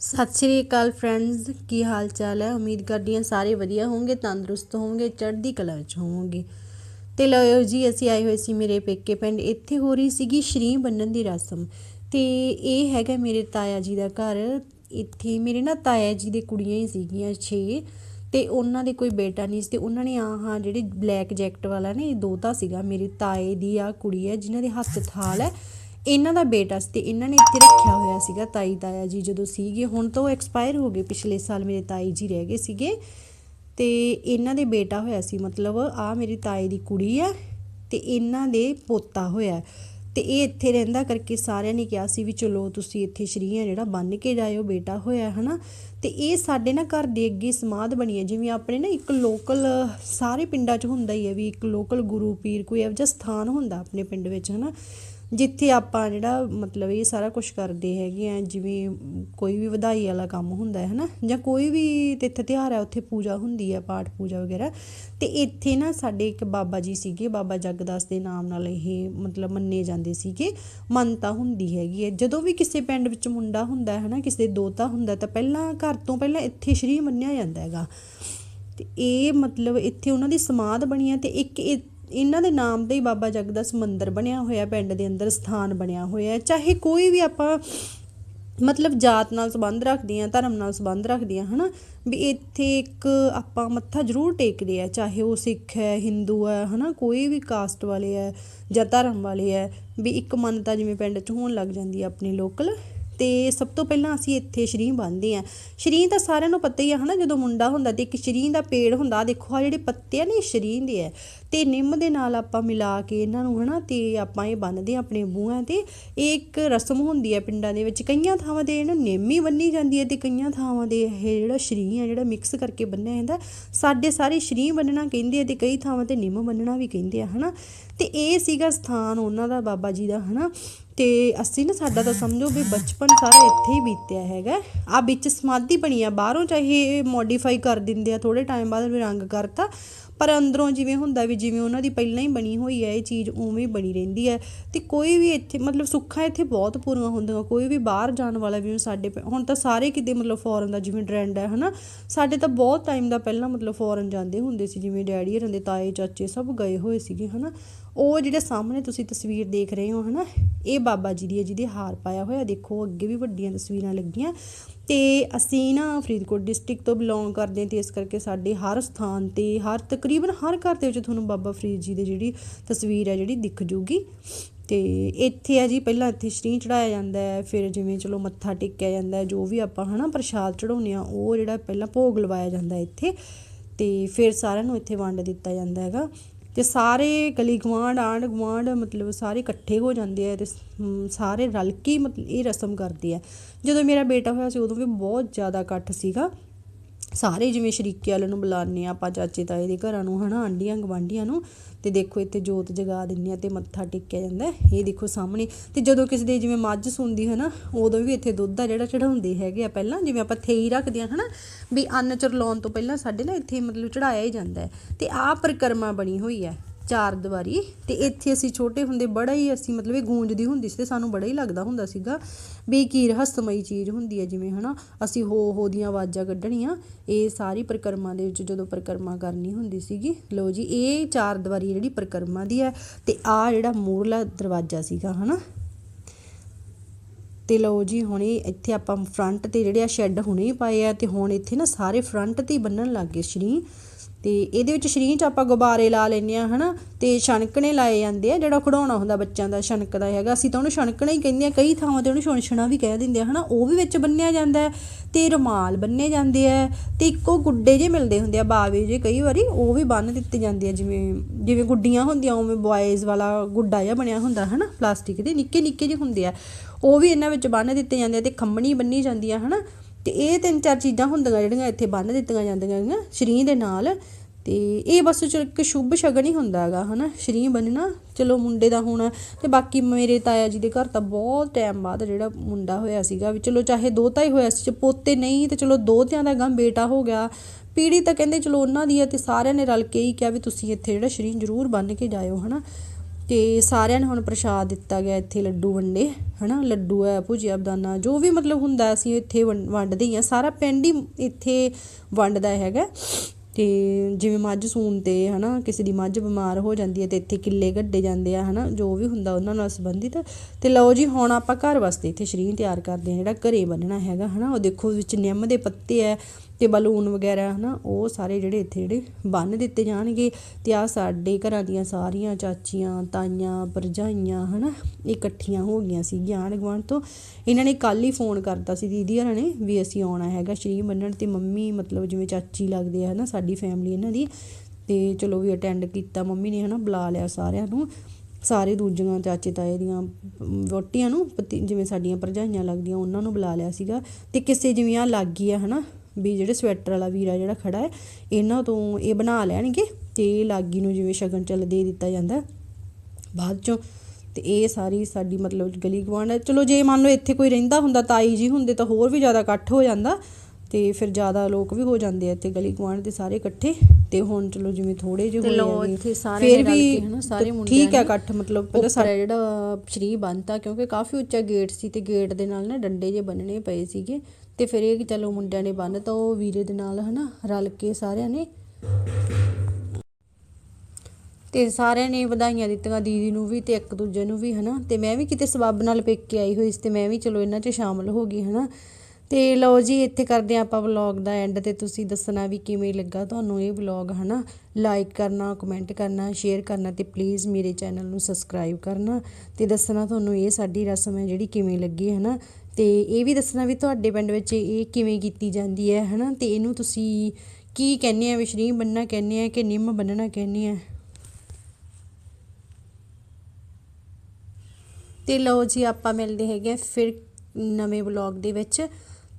ਸਤਿ ਸ਼੍ਰੀ ਅਕਾਲ ਫਰੈਂਡਸ ਕੀ ਹਾਲ ਚਾਲ ਹੈ? ਉਮੀਦ ਕਰਦੀ ਹਾਂ ਸਾਰੇ ਵਧੀਆ ਹੋਵੋਗੇ, ਤੰਦਰੁਸਤ ਹੋਵੋਗੇ, ਚੜ੍ਹਦੀ ਕਲਾ ਵਿੱਚ ਹੋਵੋਗੇ। ਤੇ ਲਓ ਜੀ, ਅਸੀਂ ਆਏ ਹੋਏ ਸੀ ਮੇਰੇ ਪੇਕੇ ਪਿੰਡ। ਇੱਥੇ ਹੋ ਰਹੀ ਸੀਗੀ ਸ਼ਰੀ ਬੰਨਣ ਦੀ ਰਸਮ। ਤੇ ਇਹ ਹੈਗਾ ਮੇਰੇ ਤਾਇਆ ਜੀ ਦਾ ਘਰ। ਇੱਥੇ ਮੇਰੇ ਨਾ ਤਾਇਆ ਜੀ ਦੇ ਕੁੜੀਆਂ ਹੀ ਸੀਗੀਆਂ 6 ਤੇ ਉਹਨਾਂ ਦੇ ਕੋਈ ਬੇਟਾ ਨਹੀਂ ਸੀ ਤੇ ਉਹਨਾਂ ਨੇ ਆਹ ਜਿਹੜੇ ਬਲੈਕ ਜੈਕਟ ਵਾਲਾ ਨੇ, ਇਹ ਦੋਤਾ ਸੀਗਾ। ਮੇਰੇ ਤਾਏ ਦੀ ਆ ਕੁੜੀ ਹੈ, ਜਿਨ੍ਹਾਂ ਦੇ ਹੱਥ ਥਾਲ ਹੈ। ਇਹਨਾਂ ਦਾ ਬੇਟਾ ਸੀ ਤੇ ਇਹਨਾਂ ਨੇ ਇੱਥੇ ਰੱਖਿਆ ਹੋਇਆ ਸੀਗਾ ਤਾਈ ਤਾਇਆ ਜੀ ਜਦੋਂ ਸੀਗੇ। ਹੁਣ ਤਾਂ ਉਹ ਐਕਸਪਾਇਰ ਹੋ ਗਏ, ਪਿਛਲੇ ਸਾਲ ਮੇਰੇ ਤਾਈ ਜੀ ਰਹਿ ਗਏ ਸੀਗੇ। ਤੇ ਇਹਨਾਂ ਦੇ ਬੇਟਾ ਹੋਇਆ ਸੀ, ਮਤਲਬ ਆ ਮੇਰੀ ਤਾਏ ਦੀ ਕੁੜੀ ਆ ਤੇ ਇਹਨਾਂ ਦੇ ਪੋਤਾ ਹੋਇਆ। ਤੇ ਇਹ ਇੱਥੇ ਰਹਿੰਦਾ ਕਰਕੇ ਸਾਰਿਆਂ ਨੇ ਕਿਹਾ ਸੀ ਵੀ ਚਲੋ ਤੁਸੀਂ ਇੱਥੇ ਸ੍ਰੀ ਸ਼ਰੀਆਂ ਜਿਹੜਾ ਬੰਨ ਕੇ ਜਾਇਓ ਬੇਟਾ ਹੋਇਆ, ਹਨਾ। ਤੇ ਇਹ ਸਾਡੇ ਨਾ ਘਰ ਦੇ ਅੱਗੇ ਸਮਾਧ ਬਣੀ ਹੈ ਜਿਵੇਂ ਆਪਣੇ ਨਾ ਇੱਕ ਲੋਕਲ ਸਾਰੇ ਪਿੰਡਾਂ 'ਚ ਹੁੰਦਾ ਹੀ ਹੈ ਵੀ ਇੱਕ ਲੋਕਲ ਗੁਰੂ ਪੀਰ ਕੋਈ ਇਹੋ ਜਿਹਾ ਸਥਾਨ ਹੁੰਦਾ ਆਪਣੇ ਪਿੰਡ ਵਿੱਚ, ਹਨਾ। ਜਿੱਥੇ ਆਪਾਂ ਜਿਹੜਾ ਮਤਲਬ ਇਹ ਸਾਰਾ ਕੁਝ ਕਰਦੇ ਹੈਗੇ ਆ, ਜਿਵੇਂ ਕੋਈ ਵੀ ਵਧਾਈ ਵਾਲਾ ਕੰਮ ਹੁੰਦਾ ਹੈ, ਹਨਾ? ਜਾਂ ਕੋਈ ਵੀ ਤਿੱਥ ਤਿਉਹਾਰ ਹੈ, ਉੱਥੇ ਪੂਜਾ ਹੁੰਦੀ ਹੈ, ਪਾਠ ਪੂਜਾ ਵਗੈਰਾ। ਤੇ ਇੱਥੇ ਨਾ ਸਾਡੇ ਇੱਕ ਬਾਬਾ ਜੀ ਸੀਗੇ, ਬਾਬਾ ਜਗਦਾਸ ਦੇ ਨਾਮ ਨਾਲ ਇਹ ਮਤਲਬ ਮੰਨੇ ਜਾਂਦੇ ਸੀਗੇ। ਮੰਨਤਾ ਹੁੰਦੀ ਹੈਗੀ ਹੈ। ਜਦੋਂ ਵੀ ਕਿਸੇ ਪਿੰਡ ਵਿੱਚ ਮੁੰਡਾ ਹੁੰਦਾ ਹੈ, ਹਨਾ, ਕਿਸੇ ਦੇ ਦੋਤਾ ਹੁੰਦਾ ਤਾਂ ਪਹਿਲਾਂ ਘਰ ਤੋਂ ਪਹਿਲਾਂ ਇੱਥੇ ਸ਼੍ਰੀ ਮੰਨਿਆ ਜਾਂਦਾ ਹੈਗਾ। ਤੇ ਇਹ ਮਤਲਬ ਇੱਥੇ ਉਹਨਾਂ ਦੀ ਸਮਾਧ ਬਣੀ ਹੈ ਤੇ ਇੱਕ ਇਹ ਇਹਨਾਂ ਦੇ ਨਾਮ ਤੇ ਹੀ ਬਾਬਾ ਜਗਦਾਸ ਮੰਦਿਰ ਬਣਿਆ ਹੋਇਆ, ਪਿੰਡ ਦੇ ਅੰਦਰ ਸਥਾਨ ਬਣਿਆ ਹੋਇਆ ਚਾਹੇ ਕੋਈ ਵੀ ਆਪਾਂ ਮਤਲਬ ਜਾਤ ਨਾਲ ਸੰਬੰਧ ਰੱਖਦੇ ਆ ਧਰਮ ਨਾਲ ਸੰਬੰਧ ਰੱਖਦੇ ਆ ਹਨਾ? ਵੀ ਇੱਥੇ ਇੱਕ ਆਪਾਂ ਮੱਥਾ ਜ਼ਰੂਰ ਟੇਕਦੇ ਆ, ਚਾਹੇ ਉਹ ਸਿੱਖ ਹੈ, ਹਿੰਦੂ ਹੈ, ਹਨਾ? ਕੋਈ ਵੀ ਕਾਸਟ ਵਾਲੇ ਹੈ ਜਾਂ ਧਰਮ ਵਾਲੇ ਹੈ, ਵੀ ਇੱਕ ਮੰਨਤਾ ਜਿਵੇਂ ਪਿੰਡ 'ਚ ਹੋਣ ਲੱਗ ਜਾਂਦੀ ਹੈ ਆਪਣੇ ਲੋਕਲ ਤੇ ਸਭ ਤੋਂ ਪਹਿਲਾਂ ਅਸੀਂ ਇੱਥੇ ਸ਼ਰੀਂ ਬੰਨ੍ਹਦੇ ਆ ਸ਼ਰੀਂ ਤਾਂ ਸਾਰਿਆਂ ਨੂੰ ਪਤਾ ਹੀ ਆ, ਹਨਾ, ਜਦੋਂ ਮੁੰਡਾ ਹੁੰਦਾ ਤੇ ਇੱਕ ਸ਼ਰੀਂ ਦਾ ਪੇੜ ਹੁੰਦਾ, ਆਹ ਦੇਖੋ ਆ ਜਿਹੜੇ ਪੱਤੇ ਆ ਨੇ ਸ਼ਰੀਂ ਦੇ ਆ। ਤੇ ਨਿੰਮ ਦੇ ਨਾਲ ਆਪਾਂ ਮਿਲਾ ਕੇ ਇਹਨਾਂ ਨੂੰ, ਹਨਾ, ਤੇ ਆਪਾਂ ਇਹ ਬੰਨ੍ਹਦੇ ਆ ਆਪਣੇ ਬੂਹਾਂ ਤੇ। ਇਹ ਇੱਕ ਰਸਮ ਹੁੰਦੀ ਹੈ ਪਿੰਡਾਂ ਦੇ ਵਿੱਚ। ਕਈਆਂ ਥਾਵਾਂ ਤੇ ਇਹਨੂੰ ਨਿੰਮ ਹੀ ਬੰਨੀ ਜਾਂਦੀ ਹੈ ਤੇ ਕਈਆਂ ਥਾਵਾਂ ਦੇ ਇਹ ਜਿਹੜਾ ਸ਼ਰੀਂ ਆ, ਜਿਹੜਾ ਮਿਕਸ ਕਰਕੇ ਬੰਨਿਆ ਜਾਂਦਾ, ਸਾਡੇ ਸਾਰੇ ਸ਼ਰੀਂ ਬੰਨਣਾ ਕਹਿੰਦੇ ਆ ਤੇ ਕਈ ਥਾਵਾਂ ਤੇ ਨਿੰਮ ਬੰਨਣਾ ਵੀ ਕਹਿੰਦੇ ਆ, ਹਨਾ। ਤੇ ਇਹ ਸੀਗਾ ਸਥਾਨ ਉਹਨਾਂ ਦਾ ਬਾਬਾ ਜੀ ਦਾ, ਹਨਾ। ਤੇ ਅਸੀਂ ਨਾ ਸਾਡਾ ਤਾਂ ਸਮਝੋ ਵੀ ਬਚਪਨ ਸਾਰਾ ਇੱਥੇ ਹੀ ਬੀਤਿਆ ਹੈਗਾ। ਆ ਵਿੱਚ ਸਮਾਧੀ ਬਣੀ ਆ, ਬਾਹਰੋਂ ਚਾਹੇ ਮੋਡੀਫਾਈ ਕਰ ਦਿੰਦੇ ਆ ਥੋੜੇ ਟਾਈਮ ਬਾਅਦ ਵੀ ਰੰਗ ਕਰਤਾ। ਪਰ ਅੰਦਰੋਂ ਜਿਵੇਂ ਹੁੰਦਾ ਵੀ ਜਿਵੇਂ ਉਹਨਾਂ ਦੀ ਪਹਿਲਾਂ ਹੀ ਬਣੀ ਹੋਈ ਹੈ ਇਹ ਚੀਜ਼ ਉਵੇਂ ਹੀ ਬਣੀ ਰਹਿੰਦੀ ਹੈ ਤੇ ਕੋਈ ਵੀ ਇੱਥੇ, ਮਤਲਬ ਸੁੱਖਾਂ ਇੱਥੇ ਬਹੁਤ ਪੂਰੀਆਂ ਹੁੰਦੀਆਂ, ਕੋਈ ਵੀ ਬਾਹਰ ਜਾਣ ਵਾਲਾ ਵੀ ਸਾਡੇ ਪਿੰ- ਹੁਣ ਤਾਂ ਸਾਰੇ ਕਿਤੇ ਮਤਲਬ ਫੋਰਨ ਦਾ ਜਿਵੇਂ ਟ੍ਰੈਂਡ ਹੈ ਹਨਾ। ਸਾਡੇ ਤਾਂ ਬਹੁਤ ਟਾਈਮ ਦਾ ਪਹਿਲਾਂ ਮਤਲਬ ਫੋਰਨ ਜਾਂਦੇ ਹੁੰਦੇ ਸੀ, ਜਿਵੇਂ ਡੈਡੀ ਹਰਾਂ ਦੇ ਤਾਏ ਚਾਚੇ ਸਭ ਗਏ ਹੋਏ ਸੀਗੇ, ਹਨਾ। ਉਹ ਜਿਹੜੇ ਸਾਹਮਣੇ ਤੁਸੀਂ ਤਸਵੀਰ ਦੇਖ ਰਹੇ ਹੋ, ਹਨਾ, ਇਹ ਬਾਬਾ ਜੀ ਦੀ ਹੈ, ਜਿਹਦੇ ਹਾਰ ਪਾਇਆ ਹੋਇਆ, ਦੇਖੋ, ਅੱਗੇ ਵੀ ਵੱਡੀਆਂ ਤਸਵੀਰਾਂ ਲੱਗੀਆਂ। ਤੇ ਅਸੀਂ ਨਾ ਫਰੀਦਕੋਟ ਡਿਸਟ੍ਰਿਕਟ ਤੋਂ ਬਿਲੋਂਗ ਕਰਦੇ ਹਾਂ ਤੇ ਇਸ ਕਰਕੇ ਸਾਡੇ ਹਰ ਸਥਾਨ ਤੇ, ਹਰ, ਤਕਰੀਬਨ ਹਰ ਘਰ ਦੇ ਵਿੱਚ ਤੁਹਾਨੂੰ ਬਾਬਾ ਫਰੀਦ ਜੀ ਦੀ ਜਿਹੜੀ ਤਸਵੀਰ ਹੈ, ਜਿਹੜੀ ਦਿਖ ਜੂਗੀ। ਤੇ ਇੱਥੇ ਆ ਜੀ, ਪਹਿਲਾਂ ਇੱਥੇ ਸ਼ਰੀ ਚੜਾਇਆ ਜਾਂਦਾ ਹੈ, ਫਿਰ ਜਿਵੇਂ ਚਲੋ ਮੱਥਾ ਟੇਕਿਆ ਜਾਂਦਾ ਜੋ ਵੀ ਆਪਾਂ, ਹਨਾ, ਪ੍ਰਸ਼ਾਦ ਚੜਾਉਂਦੇ ਆ ਉਹ ਜਿਹੜਾ ਪਹਿਲਾਂ ਭੋਗ ਲਵਾਇਆ ਜਾਂਦਾ ਇੱਥੇ। ਤੇ ਫਿਰ ਸਾਰਿਆਂ ਨੂੰ ਇੱਥੇ ਵੰਡ ਦਿੱਤਾ ਜਾਂਦਾ ਹੈਗਾ। ਤੇ ਸਾਰੇ ਗਲੀ ਗਵਾਂਢ ਆਂਢ ਗੁਆਂਢ ਮਤਲਬ ਸਾਰੇ ਇਕੱਠੇ ਹੋ ਜਾਂਦੇ ਆ ਤੇ ਸਾਰੇ ਰਲ ਕੇ ਹੀ ਮਤਲਬ ਇਹ ਰਸਮ ਕਰਦੇ ਆ। ਜਦੋਂ ਮੇਰਾ ਬੇਟਾ ਹੋਇਆ ਸੀ ਉਦੋਂ ਵੀ ਬਹੁਤ ਜ਼ਿਆਦਾ ਇਕੱਠ ਸੀਗਾ। ਸਾਰੇ ਜਿਵੇਂ ਸ਼ਰੀਕੇ ਵਾਲਿਆਂ ਨੂੰ ਬੁਲਾਉਂਦੇ ਆ ਆਪਾਂ ਚਾਚੇ ਤਾਏ ਦੇ ਘਰਾਂ ਨੂੰ, ਹਨਾ ਆਂਡੀਆਂ ਗਵਾਂਢੀਆਂ ਨੂੰ, ਤੇ ਦੇਖੋ ਇੱਥੇ ਜੋਤ ਜਗਾ ਦਿੰਦੇ ਆ ਤੇ ਮੱਥਾ ਟੇਕਿਆ ਜਾਂਦਾ ਇਹ ਦੇਖੋ ਸਾਹਮਣੇ, ਤੇ ਜਦੋਂ ਕਿਸੇ ਦੇ ਜਿਵੇਂ ਮੱਝ ਸੁੰਦੀ ਹੈ ਨਾ, ਉਦੋਂ ਵੀ ਇੱਥੇ ਦੁੱਧ ਆ ਜਿਹੜਾ ਚੜਾਉਂਦੇ ਹੈਗੇ ਆ ਪਹਿਲਾਂ, ਜਿਵੇਂ ਆਪਾਂ ਥੇਈ ਰੱਖਦੇ ਆ ਹਨਾ, ਵੀ ਅੰਨ ਚਰਲਾਉਣ ਤੋਂ ਪਹਿਲਾਂ ਸਾਡੇ ਨਾ ਇੱਥੇ ਮਤਲਬ ਚੜਾਇਆ ਹੀ ਜਾਂਦਾ ਹੈ, ਤੇ ਆਹ ਪਰਿਕਰਮਾ ਬਣੀ ਹੋਈ ਹੈ। ਚਾਰ ਦੀਵਾਰੀ। ਤੇ ਇੱਥੇ ਅਸੀਂ ਛੋਟੇ ਹੁੰਦੇ ਬੜਾ ਹੀ ਅਸੀਂ ਮਤਲਬ ਇਹ ਗੂੰਜਦੀ ਹੁੰਦੀ ਸੀ ਤੇ ਸਾਨੂੰ ਬੜਾ ਹੀ ਲੱਗਦਾ ਹੁੰਦਾ ਸੀਗਾ ਵੀ ਕੀ ਰਹੱਸਮਈ ਚੀਜ਼ ਹੁੰਦੀ ਹੈ ਜਿਵੇਂ, ਹਨਾ, ਅਸੀਂ ਹੋ ਹੋ ਦੀਆਂ ਆਵਾਜ਼ਾਂ ਕੱਢਣੀਆਂ, ਇਹ ਸਾਰੀ ਪਰਿਕਰਮਾ ਦੇ ਵਿੱਚ ਜਦੋਂ ਪਰਿਕਰਮਾ ਕਰਨੀ ਹੁੰਦੀ ਸੀਗੀ ਲੋ ਜੀ, ਇਹ ਚਾਰ ਦੀਵਾਰੀ ਜਿਹੜੀ ਪਰਿਕਰਮਾ ਦੀ ਹੈ ਤੇ ਆ ਜਿਹੜਾ ਮੂਰਲਾ ਦਰਵਾਜ਼ਾ ਸੀਗਾ, ਹਨਾ। ਤੇ ਲਓ ਜੀ, ਹੁਣ ਇਹ ਇੱਥੇ ਆਪਾਂ ਫਰੰਟ ਤੇ ਜਿਹੜੇ ਆ ਸ਼ੈੱਡ ਹੁਣੇ ਪਾਏ ਆ ਤੇ ਹੁਣ ਇੱਥੇ ਨਾ ਸਾਰੇ ਫਰੰਟ ਤੇ ਬੰਨਣ ਲੱਗ ਗਏ ਸ਼ਰੀ। ਤੇ ਇਹਦੇ ਵਿੱਚ ਸ਼ਰੀ ਚ ਆਪਾਂ ਗੁਬਾਰੇ ਲਾ ਲੈਂਦੇ ਆ ਹਨਾ? ਤੇ ਛਣਕਣੇ ਲਾਏ ਜਾਂਦੇ ਆ, ਜਿਹੜਾ ਖਿਡੌਣਾ ਹੁੰਦਾ ਬੱਚਿਆਂ ਦਾ ਛਣਕਦਾ ਹੈਗਾ। ਅਸੀਂ ਤਾਂ ਉਹਨੂੰ ਛਣਕਣਾ ਹੀ ਕਹਿੰਦੇ ਆ ਕਈ ਥਾਵਾਂ ਤੇ ਉਹਨੂੰ ਛੁਣਛਣਾ ਵੀ ਕਹਿ ਦਿੰਦੇ ਆ, ਹਨਾ? ਉਹ ਵੀ ਵਿੱਚ ਬੰਨਿਆ ਜਾਂਦਾ ਹੈ ਤੇ ਰੁਮਾਲ ਬੰਨੇ ਜਾਂਦੇ ਆ ਤੇ ਇੱਕੋ ਗੁੱਡੇ ਜੇ ਮਿਲਦੇ ਹੁੰਦੇ ਆ, ਬਾਵੇ ਜੇ ਕਈ ਵਾਰੀ, ਉਹ ਵੀ ਬੰਨ ਦਿੱਤੇ ਜਾਂਦੇ ਆ, ਜਿਵੇਂ ਜਿਵੇਂ ਗੁੱਡੀਆਂ ਹੁੰਦੀਆਂ, ਉਵੇਂ ਬॉयਜ਼ ਵਾਲਾ ਗੁੱਡਾ ਜਿਹਾ ਬਣਿਆ ਹੁੰਦਾ, ਹਨਾ? ਪਲਾਸਟਿਕ ਦੇ ਨਿੱਕੇ ਨਿੱਕੇ ਜਿਹੇ ਹੁੰਦੇ ਆ। ਉਹ ਵੀ ਇਹਨਾਂ ਵਿੱਚ ਬੰਨ ਦਿੱਤੇ ਜਾਂਦੇ ਆ ਤੇ ਖੰਮਣੀ ਬੰਨੀ ਜਾਂਦੀ ਆ, ਹਨਾ? ਤੇ ਇਹ ਤਿੰਨ ਚਾਰ ਚੀਜ਼ਾਂ ਹੁੰਦੀਆਂ ਜਿਹੜੀਆਂ ਇੱਥੇ ਬੰਨ ਦਿੱਤੀਆਂ ਜਾਂਦੀਆਂ ਹੈਗੀਆਂ ਸ਼ਰੀਂ ਦੇ ਨਾਲ। ਤੇ ਇਹ ਬਸ ਇੱਕ ਸ਼ੁਭ ਸ਼ਗਨ ਹੀ ਹੁੰਦਾ ਹੈਗਾ, ਹਨਾ? ਸ਼ਰੀਂ ਬੰਨਣਾ ਚਲੋ ਮੁੰਡੇ ਦਾ ਹੋਣਾ, ਤੇ ਬਾਕੀ ਮੇਰੇ ਤਾਇਆ ਜੀ ਦੇ ਘਰ ਤਾਂ ਬਹੁਤ ਟਾਈਮ ਬਾਅਦ ਜਿਹੜਾ ਮੁੰਡਾ ਹੋਇਆ ਸੀਗਾ ਵੀ ਚਲੋ ਚਾਹੇ ਦੋਤਾ ਹੀ ਹੋਇਆ ਸੀ ਪੋਤੇ ਨਹੀਂ ਤੇ ਚਲੋ ਦੋਤਿਆਂ ਦਾ ਗਾਂ ਬੇਟਾ ਹੋ ਗਿਆ। ਪੀੜੀ ਤਾਂ ਕਹਿੰਦੇ ਚਲੋ ਉਹਨਾਂ ਦੀ ਹੈ ਤੇ ਸਾਰਿਆਂ ਨੇ ਰਲ ਕੇ ਹੀ ਕਿਹਾ ਵੀ ਤੁਸੀਂ ਇੱਥੇ ਜਿਹੜਾ ਸ਼ਰੀਂ ਜ਼ਰੂਰ ਬੰਨ ਕੇ ਜਾਇਓ, ਹਨਾ? ਤੇ ਸਾਰਿਆਂ ਨੇ ਹੁਣ ਪ੍ਰਸ਼ਾਦ ਦਿੱਤਾ ਗਿਆ ਇੱਥੇ ਲੱਡੂ ਵੰਡੇ, ਹਨਾ? ਲੱਡੂ ਹੈ, ਭੁਜੀਆ, ਬਦਾਨਾ, ਜੋ ਵੀ ਮਤਲਬ ਹੁੰਦਾ ਅਸੀਂ ਇੱਥੇ ਵੰਡ- ਵੰਡਦੇ ਹੀ ਆ ਸਾਰਾ ਪਿੰਡ ਹੀ ਇੱਥੇ ਵੰਡਦਾ ਹੈਗਾ। ਅਤੇ ਜਿਵੇਂ ਮੱਝ ਸੂਣ ਤੇ ਹੈ ਨਾ ਕਿਸੇ ਦੀ ਮੱਝ ਬਿਮਾਰ ਹੋ ਜਾਂਦੀ ਹੈ ਅਤੇ ਇੱਥੇ ਕਿੱਲੇ ਗੱਡੇ ਜਾਂਦੇ ਆ ਹੈ ਨਾ ਜੋ ਵੀ ਹੁੰਦਾ ਉਹਨਾਂ ਨਾਲ ਸੰਬੰਧਿਤ। ਅਤੇ ਲਓ ਜੀ, ਹੁਣ ਆਪਾਂ ਘਰ ਵਾਸਤੇ ਇੱਥੇ ਸ਼ਰੀਂ ਤਿਆਰ ਕਰਦੇ ਹਾਂ, ਜਿਹੜਾ ਘਰੇ ਬੰਨ੍ਹਣਾ ਹੈਗਾ ਹੈ ਨਾ ਉਹ ਦੇਖੋ ਵਿੱਚ ਨਿੰਮ ਦੇ ਪੱਤੇ ਹੈ ਅਤੇ ਬਲੂਨ ਵਗੈਰਾ ਹੈ ਨਾ ਉਹ ਸਾਰੇ ਜਿਹੜੇ ਇੱਥੇ ਜਿਹੜੇ ਬੰਨ੍ਹ ਦਿੱਤੇ ਜਾਣਗੇ। ਅਤੇ ਆ ਸਾਡੇ ਘਰਾਂ ਦੀਆਂ ਸਾਰੀਆਂ ਚਾਚੀਆਂ, ਤਾਈਆਂ, ਭਰਜਾਈਆਂ ਹੈ ਨਾ ਇਕੱਠੀਆਂ ਹੋ ਗਈਆਂ ਸੀਗੀਆਂ ਆਂਢ ਗੁਆਂਢ ਤੋਂ। ਇਹਨਾਂ ਨੇ ਕੱਲ ਹੀ ਫੋਨ ਕਰਤਾ ਸੀ ਦੀਦੀ ਹਰਾਂ ਨੇ ਵੀ ਅਸੀਂ ਆਉਣਾ ਹੈਗਾ ਸ਼੍ਰੀ ਬੰਨਣ ਅਤੇ ਮੰਮੀ ਮਤਲਬ ਜਿਵੇਂ ਚਾਚੀ ਲੱਗਦੇ ਆ ਹੈ ਹਨਾ ਸਾਡੀ ਫੈਮਿਲੀ ਇਹਨਾਂ ਦੀ। ਤੇ ਚਲੋ ਵੀ ਅਟੈਂਡ ਕੀਤਾ ਮੰਮੀ ਨੇ ਹਨਾ ਬੁਲਾ ਲਿਆ ਸਾਰਿਆਂ ਨੂੰ। ਸਾਰੇ ਦੂਜੀਆਂ ਚਾਚੇ ਤਾਏ ਦੀਆਂ ਅਮ, ਵਹੁਟੀਆਂ ਨੂੰ ਪਤੀ- ਜਿਵੇਂ ਸਾਡੀਆਂ ਭਰਜਾਈਆਂ ਲੱਗਦੀਆਂ ਉਹਨਾਂ ਨੂੰ ਬੁਲਾ ਲਿਆ ਸੀਗਾ। ਤੇ ਕਿਸੇ ਜਿਵੇਂ ਆ ਲੱਗ ਗਈ ਆ ਹਨਾ ਵੀ ਜਿਹੜੇ ਸਵੈਟਰ ਵਾਲਾ ਵੀਰਾ ਜਿਹੜਾ ਖੜਾ ਹੈ ਇਹਨਾਂ ਤੋਂ ਇਹ ਬਣਾ ਲੈਣਗੇ ਤੇ ਇਹ ਲਾਗੀ ਨੂੰ ਜਿਵੇਂ ਸ਼ਗਨ ਚੱਲ ਦੇ ਦਿੱਤਾ ਜਾਂਦਾ। ਬਾਅਦ ਚੋਂ ਤੇ ਇਹ ਸਾਰੀ ਸਾਡੀ ਮਤਲਬ ਗਲੀ ਗਵਾਂਢ ਹੈ। ਚਲੋ ਜੇ ਮੰਨ ਲਓ ਇੱਥੇ ਕੋਈ ਰਹਿੰਦਾ ਹੁੰਦਾ ਤਾਈ ਜੀ ਹੁੰਦੇ ਤਾਂ ਹੋਰ ਵੀ ਜ਼ਿਆਦਾ ਇਕੱਠ ਹੋ ਜਾਂਦਾ। ਤੇ ਫਿਰ ਜ਼ਿਆਦਾ ਲੋਕ ਵੀ ਹੋ ਜਾਂਦੇ ਆ ਇੱਥੇ ਗਲੀ ਗਵਾਂਢ ਦੇ ਸਾਰੇ ਇਕੱਠੇ ਤੇ ਹੁਣ ਚਲੋ ਜਿਵੇਂ ਥੋੜੇ ਜਿਹੇ ਤੇ ਹੋਏ ਹੈਗੇ। ਇੱਥੇ ਸਾਰਿਆਂ ਫਿਰ ਵੀ ਕੇ ਹਨਾ, ਸਾਰੇ ਤੇ ਮੁੰਡਿਆਂ ਠੀਕ ਹੈ ਇਕੱਠ ਮਤਲਬ ਪਹਿਲਾਂ ਉੱਪਰ ਜਿਹੜਾ ਸ਼੍ਰੀ ਬੰਨਤਾ ਕਿਉਂਕਿ ਕਾਫੀ ਉੱਚਾ ਗੇਟ ਸੀ ਤੇ ਗੇਟ ਦੇ ਨਾਲ ਨਾ ਡੰਡੇ ਜੇ ਬੰਨਣੇ ਪਏ ਸੀਗੇ ਤੇ ਫਿਰ ਇਹ ਕਿ ਚਲੋ ਮੁੰਡਿਆਂ ਨੇ ਬੰਨ ਤਾਂ ਉਹ ਵੀਰੇ ਦੇ ਨਾਲ ਹਨਾ ਰਲ ਕੇ ਸਾਰਿਆਂ ਨੇ ਤੇ ਸਾਰਿਆਂ ਨੇ ਵਧਾਈਆਂ ਦਿੱਤੀਆਂ ਦੀਦੀ ਨੂੰ ਵੀ ਤੇ ਇੱਕ ਦੂਜੇ ਨੂੰ ਵੀ ਹਨਾ ਤੇ ਮੈਂ ਵੀ ਕਿਤੇ ਸਬੱਬ ਨਾਲ ਪੇਕੇ ਆਈ ਹੋਈ ਸੀ ਤੇ ਮੈਂ ਵੀ ਚਲੋ ਇਹਨਾਂ 'ਚ ਸ਼ਾਮਲ ਹੋ ਗਈ ਹਨਾ ਤੇ ਲਓ ਜੀ, ਇੱਥੇ ਕਰਦੇ ਹਾਂ ਆਪਾਂ ਵਲੌਗ ਦਾ ਐਂਡ ਤੇ ਤੁਸੀਂ ਦੱਸਣਾ ਵੀ ਕਿਵੇਂ ਲੱਗਾ ਤੁਹਾਨੂੰ ਇਹ ਵਲੌਗ ਹਨਾ? ਲਾਈਕ ਕਰਨਾ ਕਮੈਂਟ ਕਰਨਾ ਸ਼ੇਅਰ ਕਰਨਾ ਤੇ ਪਲੀਜ਼ ਮੇਰੇ ਚੈਨਲ ਨੂੰ ਸਬਸਕ੍ਰਾਈਬ ਕਰਨਾ ਤੇ ਦੱਸਣਾ ਤੁਹਾਨੂੰ ਇਹ ਸਾਡੀ ਰਸਮ ਹੈ ਜਿਹੜੀ ਕਿਵੇਂ ਲੱਗੀ, ਹਨਾ? ਤੇ ਇਹ ਵੀ ਦੱਸਣਾ ਵੀ ਤੁਹਾਡੇ ਪਿੰਡ ਵਿੱਚ ਇਹ ਕਿਵੇਂ ਕੀਤੀ ਜਾਂਦੀ ਹੈ, ਹਨਾ? ਤੇ ਇਹਨੂੰ ਤੁਸੀਂ ਕੀ ਕਹਿੰਦੇ ਆ ਵਿਸ਼ਰੀਮ ਬੰਨਣਾ ਕਹਿੰਦੇ ਆ ਕਿ ਨਿੰਮ ਬੰਨਣਾ ਕਹਿੰਦੇ ਆ? ਤੇ ਲਓ ਜੀ, ਆਪਾਂ ਮਿਲਦੇ ਹੈਗੇ ਫਿਰ ਨਵੇਂ ਵਲੌਗ ਦੇ ਵਿੱਚ।